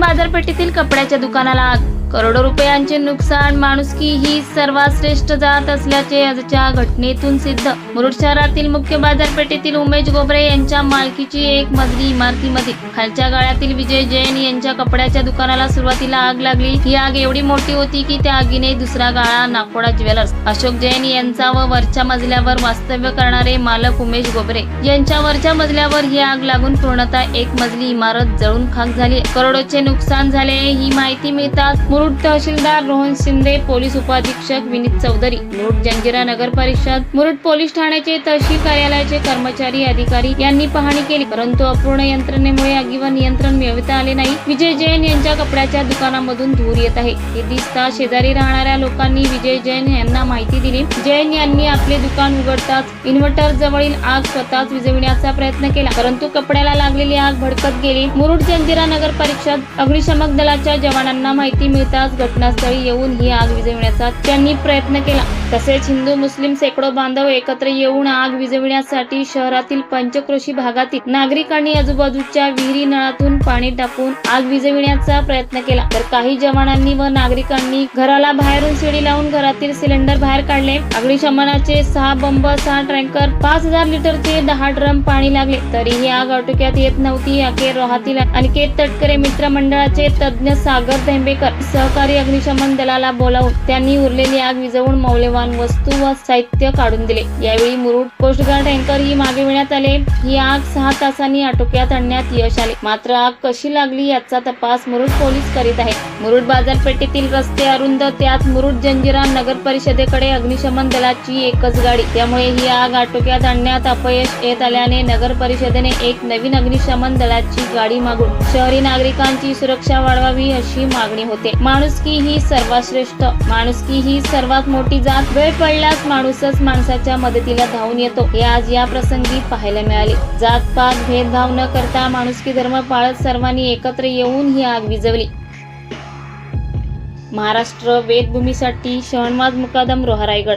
बाजारपेठेतील कपड्याच्या दुकानाला आग. करोडो रुपयांचे नुकसान माणुसकी ही सर्वात श्रेष्ठ जात असल्याचे आजच्या घटनेतून सिद्ध. मुरुड शहरातील मुख्य बाजारपेठेतील उमेश गोबरे यांच्या मालकीची एक मजली इमारतीमध्ये. खालच्या गाळ्यातील विजय जैन यांच्या कपड्याच्या दुकानाला सुरुवातीला आग लागली. ही आग एवढी मोठी होती की त्या आगीने दुसरा गाळा नाकोडा ज्वेलर्स. अशोक जैन यांचा व वरच्या मजल्यावर वास्तव्य करणारे मालक उमेश गोबरे. यांच्या वरच्या मजल्यावर ही आग लागून पूर्णतः एक मजली इमारत जळून खाक झाली. करोडोचे नुकसान झाले ही माहिती मिळताच मुरुड तहसीलदार रोहन शिंदे पोलीस उपाधीक्षक विनीत चौधरी मुरुड जंजिरा नगर परिषद मुरुड पोलीस ठाण्याचे तहसील कार्यालयाचे कर्मचारी अधिकारी यांनी पाहणी केली. परंतु अपूर्ण यंत्रणेमुळे आगीवर नियंत्रण मिळविता आले नाही. विजय जैन यांच्या कपड्याच्या दुकानामधून धूर येत आहे. हे दिसता शेजारी राहणाऱ्या लोकांनी विजय जैन यांना माहिती दिली. जैन यांनी आपले दुकान उघडताच इन्व्हर्टर जवळील आग स्वतःच विझविण्याचा प्रयत्न केला. परंतु कपड्याला लागलेली आग भडकत गेली. मुरुड जंजिरा नगर परिषद अग्निशमक दलाच्या जवानांना माहिती मिळताच घटनास्थळी येऊन ही आग विझविण्याचा त्यांनी प्रयत्न केला. तसेच हिंदू मुस्लिम शेकडो बांधव एकत्र येऊन आग विझविण्यासाठी शहरातील पंचक्रोशी भागातील नागरिकांनी आजूबाजूच्या विहिरी नळातून पाणी टाकून आग विझविण्याचा प्रयत्न केला. तर काही जवानांनी व नागरिकांनी घराला बाहेरून शिडी लावून घरातील सिलेंडर बाहेर काढले. अग्निशमनाचे सहा बंब सहा टँकर पाच हजार लिटरचे दहा ड्रम पाणी लागले. तरीही आग आटोक्यात येत नव्हती. अखेर रोहातील अनिकेत तटकरे मित्र मंडळाचे तज्ज्ञ सागर धेंबेकर सहकारी अग्निशमन दलाला बोलावून त्यांनी उरलेली आग विझवून मौल्यवान वस्तू व साहित्य काढून दिले. यावेळी मुरुड कोस्टगार्ड टँकर ही मागे घेण्यात आले. ही आग सहा तासांनी आटोक्यात आणण्यात यश आले. मात्र आग कशी लागली याचा तपास मुरुड पोलीस करीत आहेत. मुरुड बाजारपेठेतील रस्ते अरुंद त्यात मुरुड जंजिरा नगर परिषदेकडे अग्निशमन दलाची एकच गाडी. त्यामुळे ही आग आटोक्यात आणण्यात अपयश येत आल्याने नगर परिषदेने एक नवीन अग्निशमन दलाची गाडी मागून शहरी नागरिकांची सुरक्षा वाढवावी अशी मागणी होते. माणुसकी ही सर्वात श्रेष्ठ. माणुसकी ही सर्वात मोठी जात वेळ पडल्यास माणूसच माणसाच्या मदतीला धावून येतो. हे आज या प्रसंगी पाहायला मिळाले. जात पात भेदभाव न करता माणुसकी धर्म पाळत सर्वांनी एकत्र येऊन ही आग विझवली. महाराष्ट्र वेदभूमीसाठी शहनवाज मुकादम रोहा रायगड.